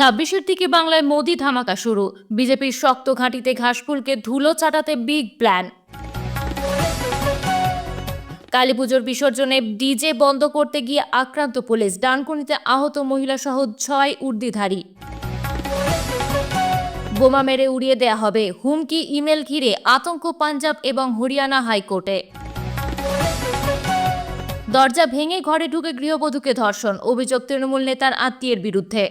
ছাব্বিশের দিকে বাংলায় মোদি ধামাকা শুরু। বিজেপির শক্ত ঘাঁটিতে ঘাসফুলকে ধুলো চাটাতে বিগ প্ল্যান। কালীপুজোর বিসর্জনে ডিজে বন্ধ করতে গিয়ে আক্রান্ত পুলিশ। ডানকুনিতে আহত মহিলা সহ ছয় উর্দিধারী। বোমা মেরে উড়িয়ে দেয়া হবে। হুমকি, ইমেল ঘিরে আতঙ্ক পাঞ্জাব এবং হরিয়ানা হাইকোর্টে। দরজা ভেঙে ঘরে ঢুকে গৃহবধূকে ধর্ষণ। অভিযোগ তৃণমূল নেতার আত্মীয়ের বিরুদ্ধে।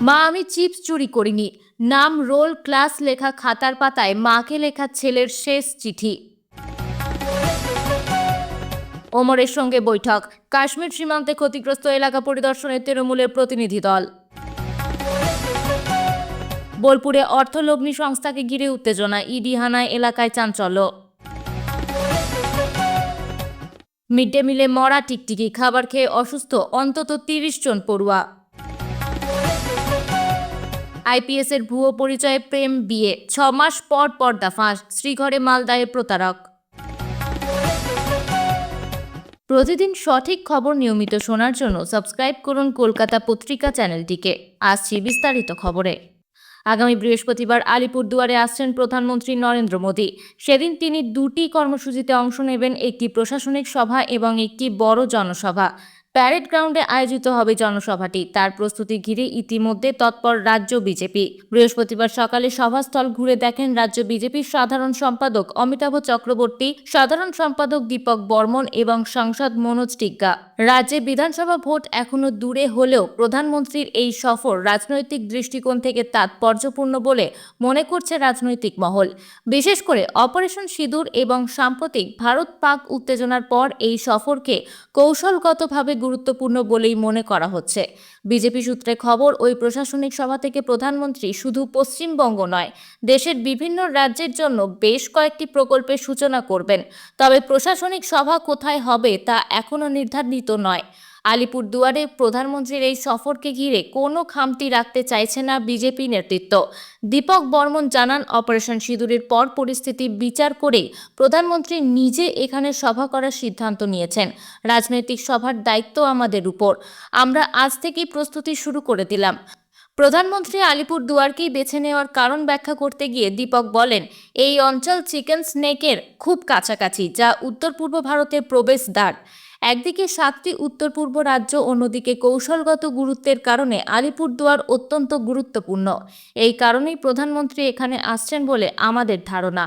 মা, আমি চিপস চুরি করিনি। নাম রোল ক্লাস লেখা খাতার পাতায় মাকে লেখা ছেলের শেষ চিঠি। ওমরের সঙ্গে বৈঠক। কাশ্মীর সীমান্তে ক্ষতিগ্রস্ত এলাকা পরিদর্শনের তৃণমূলের প্রতিনিধি দল। বোলপুরে অর্থলগ্নি সংস্থাকে ঘিরে উত্তেজনা। ইডি হানায় এলাকায় চাঞ্চল্য। মিড ডে মিলে মরা টিকটিকি। খাবার খেয়ে অসুস্থ। অন্তত তিরিশ জন পড়ুয়া। আইপিএস এর ভুয়ো পরিচয়ে প্রেম বিয়ে, ছ মাস পর পর্দা ফাঁস, শ্রীঘরে মালদায় প্রতারক। প্রতিদিন সঠিক খবর নিয়মিত শোনার জন্য সাবস্ক্রাইব করুন কলকাতা পত্রিকা চ্যানেলটিকে। আসছি বিস্তারিত খবরে। আগামী বৃহস্পতিবার আলিপুরদুয়ারে আসছেন প্রধানমন্ত্রী নরেন্দ্র মোদী। সেদিন তিনি দুটি কর্মসূচিতে অংশ নেবেন, একটি প্রশাসনিক সভা এবং একটি বড় জনসভা। প্যারেড গ্রাউন্ডে আয়োজিত হবে জনসভাটি। তার প্রস্তুতি ঘিরে ইতিমধ্যে তৎপর রাজ্য বিজেপি। বৃহস্পতিবার সকালে সভাস্থল ঘুরে দেখেন রাজ্য বিজেপির সাধারণ সম্পাদক অমিতাভ চক্রবর্তী, সাধারণ সম্পাদক দীপক বর্মন এবং সাংসদ মনোজ টিগ্গা। রাজ্যে বিধানসভা ভোট এখনও দূরে হলেও প্রধানমন্ত্রীর এই সফর রাজনৈতিক দৃষ্টিকোণ থেকে তাৎপর্যপূর্ণ বলে মনে করছে রাজনৈতিক মহল। বিশেষ করে অপারেশন সিঁদুর এবং সাম্প্রতিক ভারত পাক উত্তেজনার পর এই সফরকে কৌশলগতভাবে গুরুত্বপূর্ণ বলেই মনে করা হচ্ছে। বিজেপি সূত্রে খবর, ওই প্রশাসনিক সভা থেকে প্রধানমন্ত্রী শুধু পশ্চিমবঙ্গ নয়, দেশের বিভিন্ন রাজ্যের জন্য বেশ কয়েকটি প্রকল্পের সূচনা করবেন। তবে প্রশাসনিক সভা কোথায় হবে তা এখনও নির্ধারিত নয়। আলিপুর দুয়ারে প্রধানমন্ত্রীর এই সফরকে ঘিরে কোনো খামতি রাখতে চাইছে না বিজেপি নেতৃত্ব। দীপক বর্মন জানান, অপারেশন সিঁদুরের পর পরিস্থিতি বিচার করে প্রধানমন্ত্রী নিজে এখানে সভা করার সিদ্ধান্ত নিয়েছেন। রাজনৈতিক সভার দায়িত্ব আমাদের উপর। আমরা আজ থেকেই প্রস্তুতি শুরু করে দিলাম। প্রধানমন্ত্রী আলিপুর দুয়ারকেই বেছে নেওয়ার কারণ ব্যাখ্যা করতে গিয়ে দীপক বলেন, এই অঞ্চল চিকেন স্নেকের খুব কাছাকাছি, যা উত্তর পূর্ব ভারতের প্রবেশদ্বার। একদিকে সাতটি উত্তর পূর্ব রাজ্য, অন্যদিকে কৌশলগত গুরুত্বের কারণে আলিপুরদুয়ার অত্যন্ত গুরুত্বপূর্ণ। এই কারণেই প্রধানমন্ত্রী এখানে আসছেন বলে আমাদের ধারণা।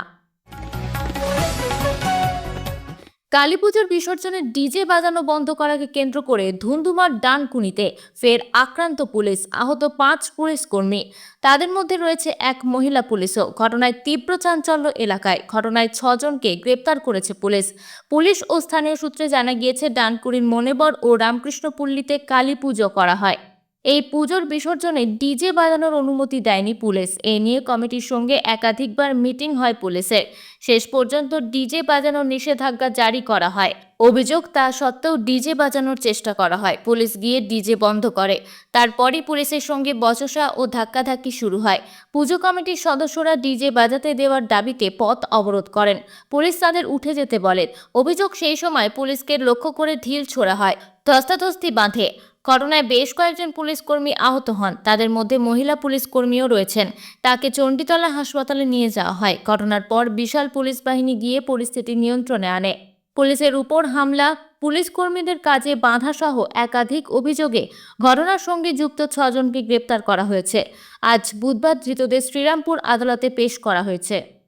কালীপুজোর বিসর্জনে ডিজে বাজানো বন্ধ করাকে কেন্দ্র করে ধুন্ধুমার ডানকুনিতে ফের আক্রান্ত পুলিশ আহত পাঁচ পুলিশ কর্মী। তাদের মধ্যে রয়েছে এক মহিলা পুলিশও। ঘটনায় তীব্র চাঞ্চল্য এলাকায় ঘটনায় ছজনকে গ্রেপ্তার করেছে পুলিশ। পুলিশ ও স্থানীয় সূত্রে জানা গিয়েছে, ডানকুনির মনেবর ও রামকৃষ্ণপল্লীতে কালী পুজো করা হয়। এই পুজোর বিসর্জনে ডিজে বাজানোর অনুমতি দেয়নি পুলিশ। এ নিয়ে কমিটির সঙ্গে একাধিকবার মিটিং হয় পুলিশের। শেষ পর্যন্ত ডিজে বাজানোর নিষেধাজ্ঞা জারি করা হয়। অভিযোগ তা সত্ত্বেও ডিজে বাজানোর চেষ্টা করা হয়। পুলিশ গিয়ে ডিজে বন্ধ করে। তারপরই পুলিশের সঙ্গে বচসা ও ধাক্কাধাক্কি শুরু হয়। পুজো কমিটির সদস্যরা ডিজে বাজাতে দেওয়ার দাবিতে পথ অবরোধ করেন। পুলিশ তাদের উঠে যেতে বলেন। অভিযোগ সেই সময় পুলিশকে লক্ষ্য করে ঢিল ছোড়া হয়। ধস্তাধস্তি বাঁধে। ঘটনায় বেশ কয়েকজন পুলিশ কর্মী আহত হন। তাদের মধ্যে মহিলা পুলিশ কর্মীও রয়েছেন। তাকে চণ্ডীতলা হাসপাতালে নিয়ে যাওয়া হয়। ঘটনার পর বিশাল পুলিশ বাহিনী গিয়ে পরিস্থিতি নিয়ন্ত্রণে আনে। পুলিশের উপর হামলা, পুলিশ কর্মীদের কাজে বাধা সহ একাধিক অভিযোগে ঘটনার সঙ্গে যুক্ত ছজনকে গ্রেপ্তার করা হয়েছে। আজ বুধবার ধৃতদের শ্রীরামপুর আদালতে পেশ করা হয়েছে।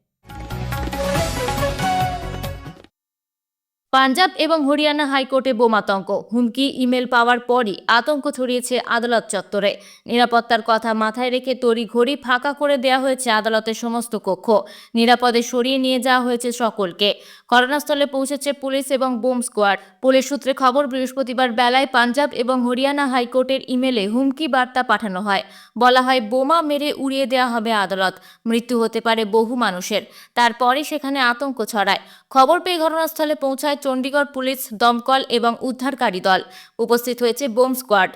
পাঞ্জাব এবং হরিয়ানা হাইকোর্টে বোমাতঙ্ক হুমকি, ইমেল পাওয়ার পরই আতঙ্ক ছড়িয়েছে আদালত চত্বরে। নিরাপত্তার কথা মাথায় রেখে তড়ি ঘড়ি ফাঁকা করে দেওয়া হয়েছে আদালতের সমস্ত কক্ষ। নিরাপদে সরিয়ে নিয়ে যাওয়া হয়েছে সকলকে। ঘটনাস্থলে পৌঁছেছে পুলিশ এবং বোম স্কোয়াড। পুলিশ সূত্রে খবর, বৃহস্পতিবার বেলায় পাঞ্জাব এবং হরিয়ানা হাইকোর্টের ইমেলে হুমকি বার্তা পাঠানো হয়। বলা হয়, বোমা মেরে উড়িয়ে দেওয়া হবে আদালত। মৃত্যু হতে পারে বহু মানুষের। তারপরে সেখানে আতঙ্ক ছড়ায়। খবর পেয়ে ঘটনাস্থলে পৌঁছায় চণ্ডীগড় পুলিশ দমকল এবং উদ্ধারকারী দল। উপস্থিত হয়েছে বোম স্কোয়াড।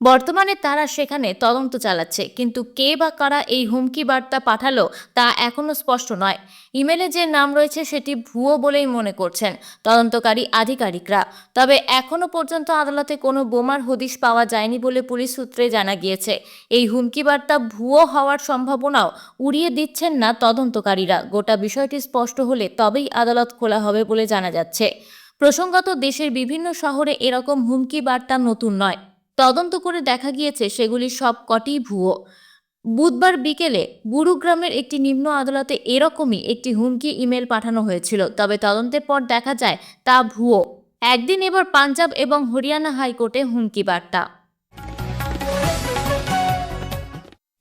বর্তমানে তারা সেখানে তদন্ত চালাচ্ছে, কিন্তু কে বা কারা এই হুমকি বার্তা পাঠালো তা এখনও স্পষ্ট নয়। ইমেলে যে নাম রয়েছে সেটি ভুয়ো বলেই মনে করছেন তদন্তকারী আধিকারিকরা। তবে এখনও পর্যন্ত আদালতে কোনো বোমার হদিশ পাওয়া যায়নি বলে পুলিশ সূত্রে জানা গিয়েছে। এই হুমকি বার্তা ভুয়ো হওয়ার সম্ভাবনাও উড়িয়ে দিচ্ছেন না তদন্তকারীরা। গোটা বিষয়টি স্পষ্ট হলে তবেই আদালত খোলা হবে বলে জানা যাচ্ছে। প্রসঙ্গত দেশের বিভিন্ন শহরে এরকম হুমকি বার্তা নতুন নয়। তদন্ত করে দেখা গিয়েছে সেগুলি সব কটি ভুয়ো। বুধবার বিকেলে গুরুগ্রামের একটি নিম্ন আদালতে এরকমই একটি হুমকি ইমেল পাঠানো হয়েছিল, তবে তদন্তের পর দেখা যায় তা ভুয়ো। একদিন এবার পাঞ্জাব এবং হরিয়ানা হাইকোর্টে হুমকি বার্তা।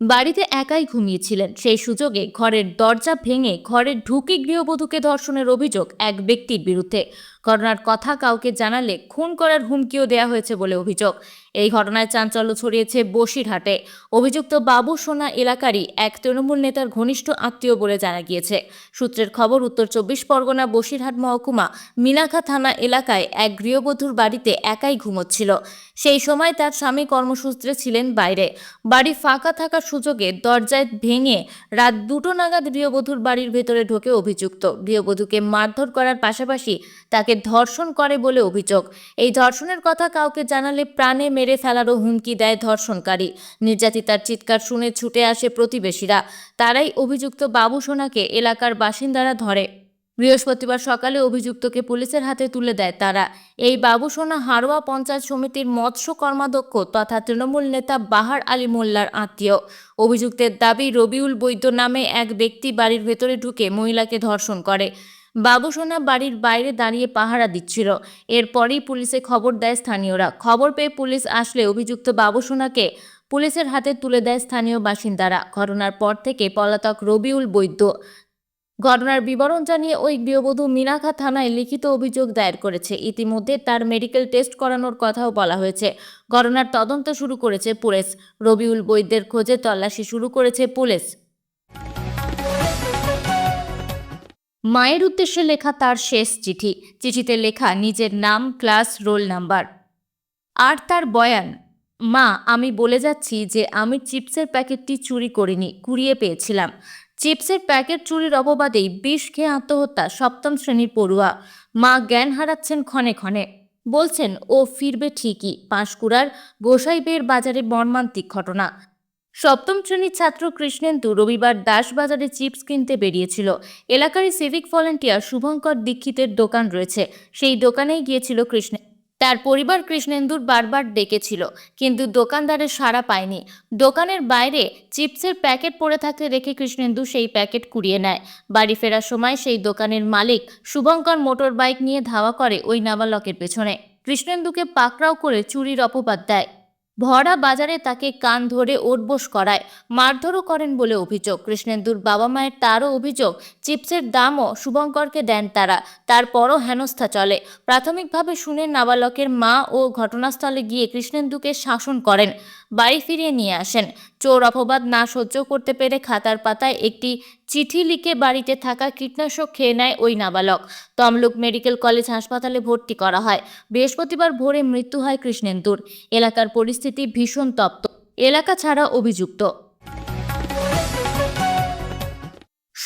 বাড়িতে একাই ঘুমিয়েছিলেন। সেই সুযোগে ঘরের দরজা ভেঙে ঘরে ঢুকে গৃহবধূকে ধর্ষণের অভিযোগ এক ব্যক্তির বিরুদ্ধে। ঘটনার কথা কাউকে জানালে খুন করার হুমকিও দেওয়া হয়েছে বলে অভিযোগ। এই ঘটনায় চাঞ্চল্য ছড়িয়েছে বসিরহাটে। অভিযুক্ত বাবু সোনা এলাকারই এক তৃণমূল নেতার ঘনিষ্ঠ আত্মীয় বলে জানা গিয়েছে। সূত্রের খবর, উত্তর চব্বিশ পরগনা বসিরহাট মহকুমা মিনাখা থানা এলাকায় এক গৃহবধূর বাড়িতে একাই ঘুমোচ্ছিল। সেই সময় তার স্বামী কর্মসূত্রে ছিলেন বাইরে। বাড়ি ফাঁকা থাকার সুযোগে দরজায় ভেঙে রাত দুটো নাগাদ গৃহবধূর বাড়ির ভেতরে ঢোকে অভিযুক্ত। গৃহবধূকে মারধর করার পাশাপাশি তাকে ধর্ষণ করে বলে অভিযোগ। এই ধর্ষণের কথা কাউকে জানালে প্রাণে মেরে ফেলারও হুমকি দেয় ধর্ষণকারী। নির্যাতিতার চিৎকার শুনে ছুটে আসে প্রতিবেশীরা। তারাই অভিযুক্ত বাবু সোনাকে এলাকার বাসিন্দারা ধরে। বৃহস্পতিবার সকালে অভিযুক্তকে পুলিশের হাতে তুলে দেয় তারা। এই বাবুসোনা হারোয়া পঞ্চায়েত সমিতির মৎস্য কর্মাধ্যক্ষ তথা তৃণমূল নেতা বাহার আলী মোল্লার আত্মীয়। অভিযুক্তের দাবি রবিউল বৈদ্য নামে এক ব্যক্তি বাড়ির ভেতরে ঢুকে মহিলাকে ধর্ষণ করে। বাবুসোনা বাড়ির বাইরে দাঁড়িয়ে পাহারা দিচ্ছিল। এরপরই পুলিশে খবর দেয় স্থানীয়রা। খবর পেয়ে পুলিশ আসলে অভিযুক্ত বাবুসোনাকে পুলিশের হাতে তুলে দেয় স্থানীয় বাসিন্দারা। ঘটনার পর থেকে পলাতক রবিউল বৈদ্য ঘটনার বিবরণ জানিয়ে ওই গৃহবধূ মিনাখা থানায় লিখিত অভিযোগ দায়ের করেছে। ইতিমধ্যে তার মেডিকেল টেস্ট করানোর কথাও বলা হয়েছে। ঘটনার তদন্ত শুরু করেছে পুলিশ। রবিউল বৈদ্যের খোঁজে তল্লাশি শুরু করেছে পুলিশ। মায়ের উদ্দেশ্যে লেখা তার শেষ চিঠি। চিঠিতে লেখা নিজের নাম, ক্লাস, রোল নাম্বার। আর তার বয়ান, মা, আমি বলে যাচ্ছি যে আমি চিপসের প্যাকেটটি চুরি করিনি, কুড়িয়ে পেয়েছিলাম। চিপসের প্যাকেট চুরির অপবাদেই বিষ খেয়ে আত্মহত্যা সপ্তম শ্রেণির পড়ুয়া। মা জ্ঞান হারাচ্ছেন ক্ষণে ক্ষণে। বলছেন, ও ফিরবে ঠিকই। পাঁশকুড়ার গোসাইবের বাজারে মর্মান্তিক ঘটনা। সপ্তম শ্রেণির ছাত্র কৃষ্ণেন্দু রবিবার দাসবাজারে চিপস কিনতে বেরিয়েছিল। এলাকারই সিভিক ভলেন্টিয়ার শুভঙ্কর দীক্ষিতের দোকান রয়েছে। সেই দোকানেই গিয়েছিল কৃষ্ণ তার পরিবার কৃষ্ণেন্দুর বারবার ডেকেছিল, কিন্তু দোকানদারের সাড়া পায়নি। দোকানের বাইরে চিপসের প্যাকেট পড়ে থাকতে রেখে কৃষ্ণেন্দু সেই প্যাকেট কুড়িয়ে নেয়। বাড়ি ফেরার সময় সেই দোকানের মালিক শুভঙ্কর মোটর বাইক নিয়ে ধাওয়া করে ওই নাবালকের পেছনে। কৃষ্ণেন্দুকে পাকড়াও করে চুরির অপবাদ দেয়। ভরা বাজারে তাকে কান ধরে ওঠবোস করায়। মারধরও করেন বলে অভিযোগ। কৃষ্ণেন্দুর বাবা মায়ের তারও অভিযোগ, চিপসের দামও শুভঙ্করকে দেন তারা। তারপরও হেনস্থা চলে। প্রাথমিকভাবে শুনে নাবালকের মা ও ঘটনাস্থলে গিয়ে কৃষ্ণেন্দুকে শাসন করেন, বাড়ি ফিরিয়ে নিয়ে আসেন। চোর অপবাদ না সহ্য করতে পেরে খাতার পাতায় একটি চিঠি লিখে বাড়িতে থাকা কীটনাশক খেয়ে নেয় ওই নাবালক। তমলুক মেডিকেল কলেজ হাসপাতালে ভর্তি করা হয়। বৃহস্পতিবার ভোরে মৃত্যু হয় কৃষ্ণেন্দুর। এলাকার পরিস্থিতি ভীষণ তপ্ত। এলাকা ছাড়া অভিযুক্ত।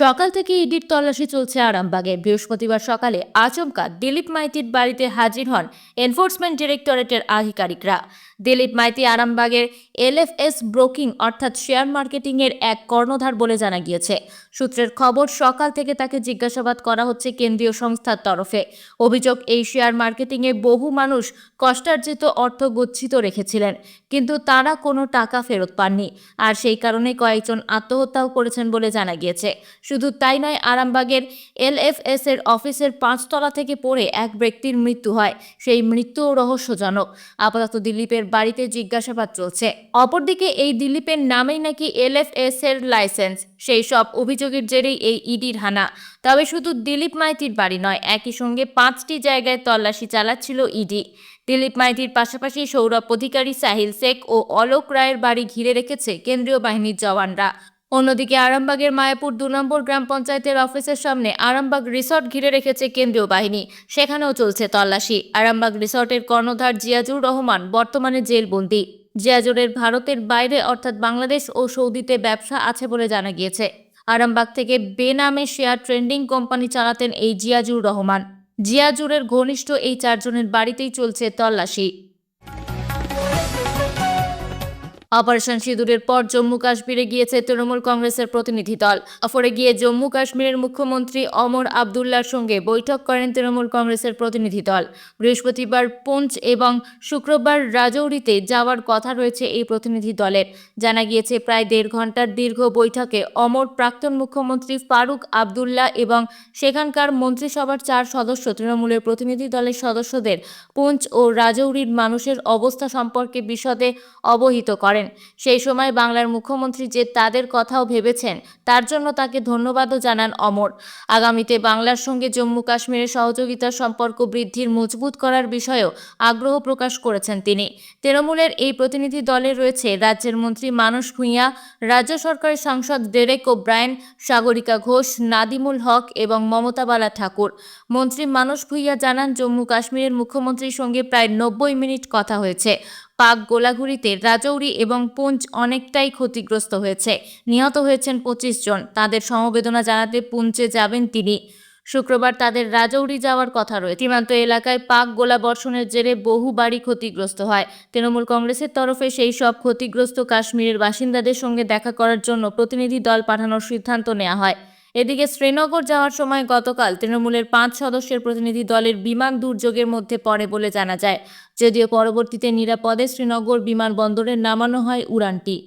সকাল থেকে ইডির তল্লাশি চলছে আরামবাগে। বৃহস্পতিবার সকালে আচমকা দিলীপ মাইতির বাড়িতে হাজির হন এনফোর্সমেন্ট ডিরেক্টরেটের আধিকারিকরা। দিলীপ মাইতি আরামবাগের এলএফএস ব্রোকিং অর্থাৎ শেয়ার মার্কেটিংয়ের এক কর্ণধার বলে জানা গিয়েছে। সূত্রের খবর, সকাল থেকে তাকে জিজ্ঞাসাবাদ করা হচ্ছে কেন্দ্রীয় সংস্থার তরফে। অভিযোগ, এই শেয়ার মার্কেটিংয়ে বহু মানুষ কষ্টার্জিত অর্থ গচ্ছিত রেখেছিলেন, কিন্তু তারা কোনো টাকা ফেরত পাননি। আর সেই কারণে কয়েকজন আত্মহত্যাও করেছেন বলে জানা গিয়েছে। শুধু তাই নয়, আরামবাগের এলএফএস এর অফিসের পাঁচতলা থেকে পড়ে এক ব্যক্তির মৃত্যু হয়। সেই মৃত্যুও রহস্যজনক। আপাতত দিলীপের বাড়িতে জিজ্ঞাসাবাদ চলছে। অপরদিকে এই দিলীপের নামেই নাকি এলএফএস এর লাইসেন্স। সেই সব অভিযোগের জেরেই এই ইডির হানা। তবে শুধু দিলীপ মাইতির বাড়ি নয়, একই সঙ্গে পাঁচটি জায়গায় তল্লাশি চালাচ্ছিল ইডি। দিলীপ মাইতির পাশাপাশি সৌরভ অধিকারী সাহিল শেখ ও অলোক রায়ের বাড়ি ঘিরে রেখেছে কেন্দ্রীয় বাহিনীর জওয়ানরা। অন্যদিকে আরামবাগের মায়াপুর দু নম্বর গ্রাম পঞ্চায়েতের অফিসের সামনে আরামবাগ রিসর্ট ঘিরে রেখেছে কেন্দ্রীয় বাহিনী। সেখানেও চলছে তল্লাশি। আরামবাগ রিসর্টের কর্ণধার জিয়াজুর রহমান বর্তমানে জেলবন্দি। জিয়াজুরের ভারতের বাইরে, অর্থাৎ বাংলাদেশ ও সৌদিতে ব্যবসা আছে বলে জানা গিয়েছে। আরামবাগ থেকে বেনামে শেয়ার ট্রেন্ডিং কোম্পানি চালাতেন এই জিয়াজুর রহমান। জিয়াজুরের ঘনিষ্ঠ এই চারজনের বাড়িতেই চলছে তল্লাশি। অপারেশন সিঁদুরের পর জম্মু কাশ্মীরে গিয়েছে তৃণমূল কংগ্রেসের প্রতিনিধি দল। অফরে গিয়ে জম্মু কাশ্মীরের মুখ্যমন্ত্রী অমর আবদুল্লার সঙ্গে বৈঠক করেন তৃণমূল কংগ্রেসের প্রতিনিধি দল। বৃহস্পতিবার পুঞ্চ এবং শুক্রবার রাজৌরিতে যাওয়ার কথা রয়েছে এই প্রতিনিধি দলের। জানা গিয়েছে, প্রায় দেড় ঘণ্টার দীর্ঘ বৈঠকে অমর প্রাক্তন মুখ্যমন্ত্রী ফারুক আবদুল্লাহ এবং সেখানকার মন্ত্রিসভার চার সদস্য তৃণমূলের প্রতিনিধি দলের সদস্যদের পুঞ্চ ও রাজৌরির মানুষের অবস্থা সম্পর্কে বিশদে অবহিত করেন। সেই সময় বাংলার মুখ্যমন্ত্রী যে তাদের কথাও ভেবেছেন, তার জন্য তাকে ধন্যবাদও জানান অমর। আগামীতে বাংলার সঙ্গে জম্মু কাশ্মীরের সহযোগিতার সম্পর্ক বৃদ্ধির মজবুত করার বিষয়েও আগ্রহ প্রকাশ করেছেন তিনি। তৃণমূলের এই প্রতিনিধি দলে রয়েছে রাজ্যের মন্ত্রী মানস ভূঁইয়া, রাজ্য সরকারের সাংসদ ডেরেক ও ব্রায়ন সাগরিকা ঘোষ, নাদিমুল হক এবং মমতা বালা ঠাকুর। মন্ত্রী মানস ভূঁইয়া জানান জম্মু কাশ্মীরের মুখ্যমন্ত্রীর সঙ্গে প্রায় নব্বই মিনিট কথা হয়েছে। পাক গোলাগুড়িতে রাজৌরি এবং পুঞ্চ অনেকটাই ক্ষতিগ্রস্ত হয়েছে। নিহত হয়েছেন পঁচিশ জন। তাদের সমবেদনা জানাতে পুঞ্চে যাবেন তিনি। শুক্রবার তাদের রাজৌরি যাওয়ার কথা রয়েছে। সীমান্ত এলাকায় পাক গোলা বর্ষণের জেরে বহু বাড়ি ক্ষতিগ্রস্ত হয়। তৃণমূল কংগ্রেসের তরফে সেই সব ক্ষতিগ্রস্ত কাশ্মীরের বাসিন্দাদের সঙ্গে দেখা করার জন্য প্রতিনিধি দল পাঠানোর সিদ্ধান্ত নেওয়া হয়। এদিকে শ্রীনগর যাওয়ার সময় গতকাল তৃণমূলের পাঁচ সদস্যের প্রতিনিধি দলের বিমান দুর্যোগের মধ্যে পড়ে বলে জানা যায়। যদিও পরবর্তীতে নিরাপদে শ্রীনগর বিমানবন্দরে নামানো হয় উড়ানটি।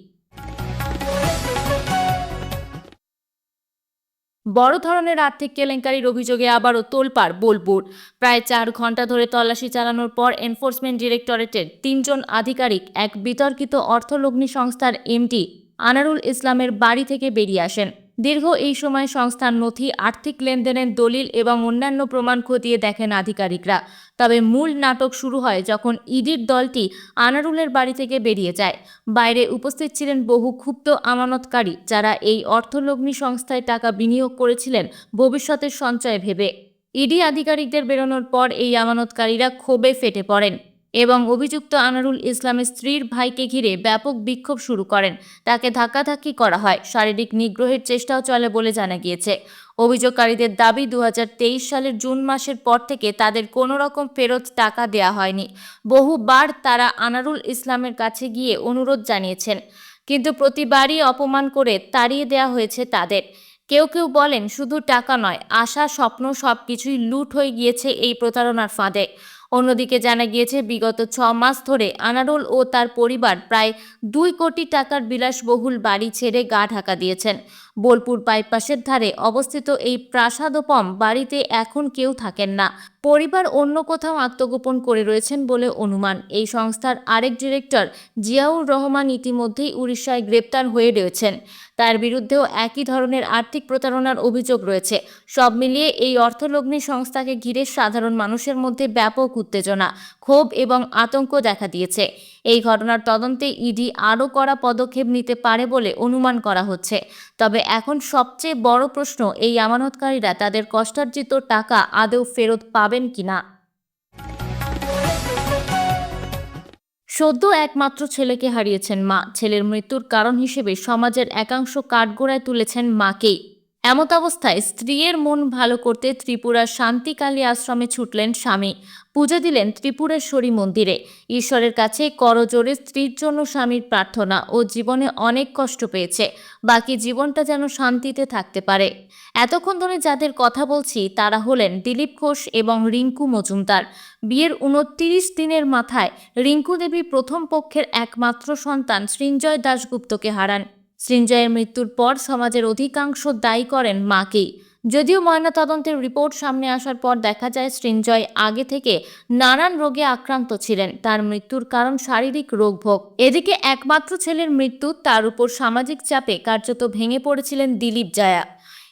বড় ধরনের আর্থিক কেলেঙ্কারির অভিযোগে আবারও তোলপাড় বোলপুর। প্রায় চার ঘণ্টা ধরে তল্লাশি চালানোর পর এনফোর্সমেন্ট ডিরেক্টরেটের তিনজন আধিকারিক এক বিতর্কিত অর্থলগ্নি সংস্থার এমডি আনারুল ইসলামের বাড়ি থেকে বেরিয়ে আসেন। দীর্ঘ এই সময় সংস্থার নথি, আর্থিক লেনদেনের দলিল এবং অন্যান্য প্রমাণ খতিয়ে দেখেন আধিকারিকরা। তবে মূল নাটক শুরু হয় যখন ইডির দলটি আনারুলের বাড়ি থেকে বেরিয়ে যায়। বাইরে উপস্থিত ছিলেন বহু ক্ষুব্ধ আমানতকারী যারা এই অর্থলগ্নি সংস্থায় টাকা বিনিয়োগ করেছিলেন ভবিষ্যতের সঞ্চয় ভেবে। ইডি আধিকারিকদের বেরোনোর পর এই আমানতকারীরা ক্ষোভে ফেটে পড়েন। এবং অভিযুক্ত আনারুল ইসলামের স্ত্রীর ভাইকে ঘিরে ব্যাপক বিক্ষোভ শুরু করেন। তাকে ধাক্কাধাক্কি করা হয়। শারীরিক নিগ্রহের চেষ্টাও চলে বলে জানা গিয়েছে। অভিযোগকারীদের দাবি দু হাজার তেইশ সালের জুন মাসের পর থেকে তাদের কোনো রকম ফেরত টাকা দেয়া হয়নি। বহুবার তারা আনারুল ইসলামের কাছে গিয়ে অনুরোধ জানিয়েছেন, কিন্তু প্রতিবারই অপমান করে তাড়িয়ে দেওয়া হয়েছে তাদের। কেউ কেউ বলেন, শুধু টাকা নয়, আশা, স্বপ্ন সব কিছুই লুট হয়ে গিয়েছে এই প্রতারণার ফাঁদে। অন্যদিকে জানা গিয়েছে, বিগত ছ মাস ধরে আনারোল ও তার পরিবার প্রায় দুই কোটি টাকার বিলাসবহুল বাড়ি ছেড়ে গা ঢাকা দিয়েছেন। বোলপুর বাইপাসের ধারে অবস্থিত এই প্রাসাদোপম বাড়িতে এখন কেউ থাকেন না। পরিবার অন্য কোথাও আত্মগোপন করে রয়েছেন বলে অনুমান। এই সংস্থার আরেক ডিরেক্টর জিয়াউর রহমান ইতিমধ্যেই উড়িষ্যায় গ্রেপ্তার হয়ে রয়েছেন। তার বিরুদ্ধেও একই ধরনের আর্থিক প্রতারণার অভিযোগ রয়েছে। সব মিলিয়ে এই অর্থলগ্নি সংস্থাকে ঘিরে সাধারণ মানুষের মধ্যে ব্যাপক উত্তেজনা, ক্ষোভ এবং আতঙ্ক দেখা দিয়েছে। এই ঘটনার তদন্তে ইডি আরও কড়া পদক্ষেপ নিতে পারে বলে অনুমান করা হচ্ছে। তবে এখন সবচেয়ে বড় প্রশ্ন, এই আমানতকারীরা তাদের কষ্টার্জিত টাকা আদৌ ফেরত পাবেন কিনা? সদ্য একমাত্র ছেলেকে হারিয়েছেন মা। ছেলের মৃত্যুর কারণ হিসেবে সমাজের একাংশ কাঠগোড়ায় তুলেছেন মাকেই। এমত অবস্থায় স্ত্রীর মন ভালো করতে ত্রিপুরার শান্তিকালী আশ্রমে ছুটলেন স্বামী। পুজো দিলেন ত্রিপুরেশ্বরী মন্দিরে। ঈশ্বরের কাছে করজোরে স্ত্রীর জন্য স্বামীর প্রার্থনা ও জীবনে অনেক কষ্ট পেয়েছে। বাকি জীবনটা যেন শান্তিতে থাকতে পারে। এতক্ষণ ধরে যাদের কথা বলছি, তারা হলেন দিলীপ ঘোষ এবং রিঙ্কু মজুমদার। বিয়ের উনত্রিশ দিনের মাথায় রিঙ্কু দেবী প্রথম পক্ষের একমাত্র সন্তান সৃঞ্জয় দাশগুপ্তকে হারান। সৃঞ্জয়ের মৃত্যুর পর সমাজের অধিকাংশ দায়ী করেন মাকেই। যদিও ময়নাতদন্তের রিপোর্ট সামনে আসার পর দেখা যায় সৃঞ্জয় আগে থেকে নানান রোগে আক্রান্ত ছিলেন। তার মৃত্যুর কারণ শারীরিক রোগভোগ। এদিকে একমাত্র ছেলের মৃত্যু, তার উপর সামাজিক চাপে কার্যত ভেঙে পড়েছিলেন দিলীপ জায়া।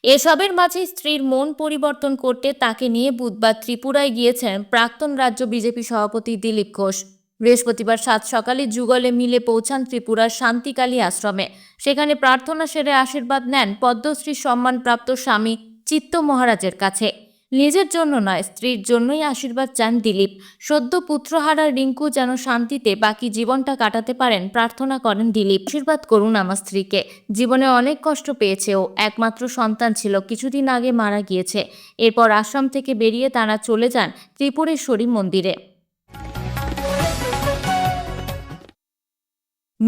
এসবের মাঝে স্ত্রীর মন পরিবর্তন করতে তাকে নিয়ে বুধবার ত্রিপুরায় গিয়েছেন প্রাক্তন রাজ্য বিজেপি সভাপতি দিলীপ ঘোষ। বৃহস্পতিবার সাত সকালে যুগলে মিলে পৌঁছান ত্রিপুরার শান্তিকালী আশ্রমে। সেখানে প্রার্থনা সেরে আশীর্বাদ নেন পদ্মশ্রী সম্মানপ্রাপ্ত স্বামী চিত্ত মহারাজের কাছে। নিজের জন্য নয়, স্ত্রীর জন্যই আশীর্বাদ চান দিলীপ। সদ্য পুত্রহারা রিঙ্কু যেন শান্তিতে বাকি জীবনটা কাটাতে পারেন, প্রার্থনা করেন দিলীপ। আশীর্বাদ করুন আমার স্ত্রীকে। জীবনে অনেক কষ্ট পেয়েছে ও একমাত্র সন্তান ছিল, কিছুদিন আগে মারা গিয়েছে। এরপর আশ্রম থেকে বেরিয়ে তারা চলে যান ত্রিপুরেশ্বরী মন্দিরে।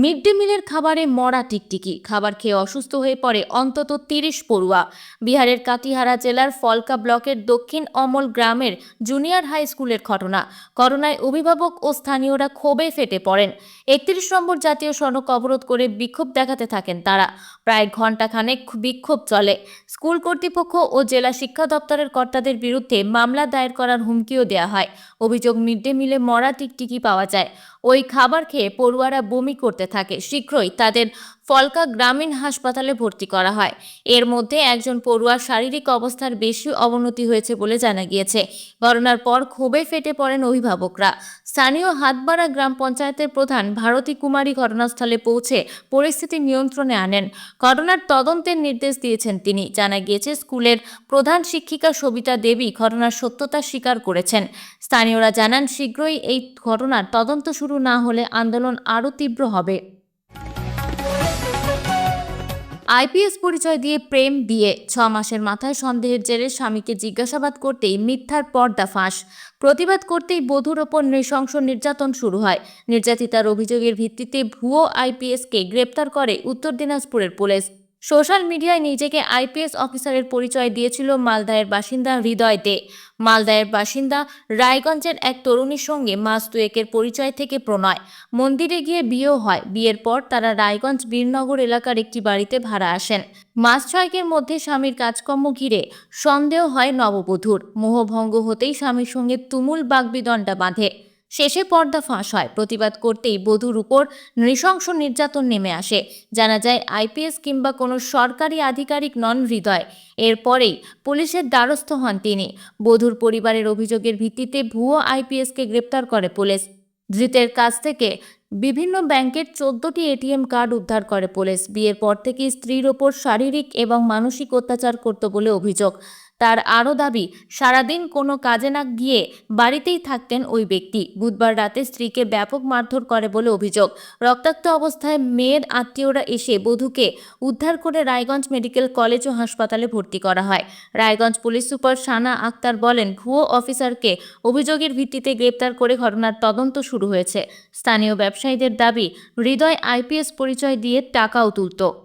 মিড ডে মিলের খাবারে মরা টিকটিকি। খাবার খেয়ে অসুস্থ হয়ে পড়ে অন্তত তিরিশ পড়ুয়া। বিহারের কাটিহারা জেলার ফলকা ব্লকের দক্ষিণ অমল গ্রামের জুনিয়র হাই স্কুলের ঘটনা। করোনায় অভিভাবক ও স্থানীয়রা ক্ষোভে ফেটে পড়েন। একত্রিশ নম্বর জাতীয় সড়ক অবরোধ করে বিক্ষোভ দেখাতে থাকেন তারা। প্রায় ঘণ্টাখানেক বিক্ষোভ চলে। স্কুল কর্তৃপক্ষ ও জেলা শিক্ষা দপ্তরের কর্তাদের বিরুদ্ধে মামলা দায়ের করার হুমকিও দেওয়া হয়। অভিযোগ মিড ডে মিলে মরা টিকটিকি পাওয়া যায়। ওই খাবার খেয়ে পড়ুয়ারা বমি করতে থাকে। শীঘ্রই তাদের ফলকা গ্রামীণ হাসপাতালে ভর্তি করা হয়। এর মধ্যে একজন পড়ুয়ার শারীরিক অবস্থার বেশি অবনতি হয়েছে বলে জানা গিয়েছে। ঘটনার পর ক্ষোভে ফেটে পড়েন অভিভাবকরা। স্থানীয় হাতবাড়া গ্রাম পঞ্চায়েতের প্রধান ভারতী কুমারী ঘটনাস্থলে পৌঁছে পরিস্থিতি নিয়ন্ত্রণে আনেন। ঘটনার তদন্তের নির্দেশ দিয়েছেন তিনি। জানা গিয়েছে, স্কুলের প্রধান শিক্ষিকা সবিতা দেবী ঘটনার সত্যতা স্বীকার করেছেন। স্থানীয়রা জানান, শীঘ্রই এই ঘটনার তদন্ত শুরু না হলে আন্দোলন আরও তীব্র হবে। আইপিএস পরিচয় দিয়ে প্রেম বিয়ে ছ মাসের মাথায় সন্দেহের জেরে স্বামীকে জিজ্ঞাসাবাদ করতেই মিথ্যার পর্দা ফাঁস। প্রতিবাদ করতেই বধুর ওপর নৃশংস নির্যাতন শুরু হয়। নির্যাতিতার অভিযোগের ভিত্তিতে ভুয়ো আইপিএসকে গ্রেপ্তার করে উত্তর দিনাজপুরের পুলিশ। সোশ্যাল মিডিয়ায় নিজেকে আইপিএস অফিসারের পরিচয় দিয়েছিল মালদায়ের বাসিন্দা হৃদয় দে। মালদায়ের বাসিন্দা রায়গঞ্জের এক তরুণীর সঙ্গে মাস দুয়েকের পরিচয় থেকে প্রণয়। মন্দিরে গিয়ে বিয়েও হয়। বিয়ের পর তারা রায়গঞ্জ বীরনগর এলাকার একটি বাড়িতে ভাড়া আসেন। মাস ছয়েকের মধ্যে স্বামীর কাজকর্ম ঘিরে সন্দেহ হয় নববধূর। মোহভঙ্গ হতেই স্বামীর সঙ্গে তুমুল বাগবিদণ্ডা বাঁধে। শেষে পর্দা ফাঁস হয়। প্রতিবাদ করতেই বধূর উপর নৃশংস নির্যাতন নেমে আসে। জানা যায়, আইপিএস কিংবা কোনো সরকারি আধিকারিক নন হৃদয়। এরপরেই পুলিশের দ্বারস্থ হন তিনি। বধূর পরিবারের অভিযোগের ভিত্তিতে ভুয়ো আইপিএসকে গ্রেপ্তার করে পুলিশ। ধৃতের কাছ থেকে বিভিন্ন ব্যাংকের চোদ্দটি এটিএম কার্ড উদ্ধার করে পুলিশ। বিয়ের পর থেকে স্ত্রীর ওপর শারীরিক এবং মানসিক অত্যাচার করত বলে অভিযোগ। তার আরও দাবি, সারাদিন কোনো কাজে না গিয়ে বাড়িতেই থাকতেন ওই ব্যক্তি। বুধবার রাতে স্ত্রীকে ব্যাপক মারধর করে বলে অভিযোগ। রক্তাক্ত অবস্থায় মেয়ের আত্মীয়রা এসে বধূকে উদ্ধার করে রায়গঞ্জ মেডিকেল কলেজ ও হাসপাতালে ভর্তি করা হয়। রায়গঞ্জ পুলিশ সুপার সানা আক্তার বলেন, ভুয়ো অফিসারকে অভিযোগের ভিত্তিতে গ্রেপ্তার করে ঘটনার তদন্ত শুরু হয়েছে। স্থানীয় ব্যবসায়ীদের দাবি, হৃদয় আইপিএস পরিচয় দিয়ে টাকাও তুলত।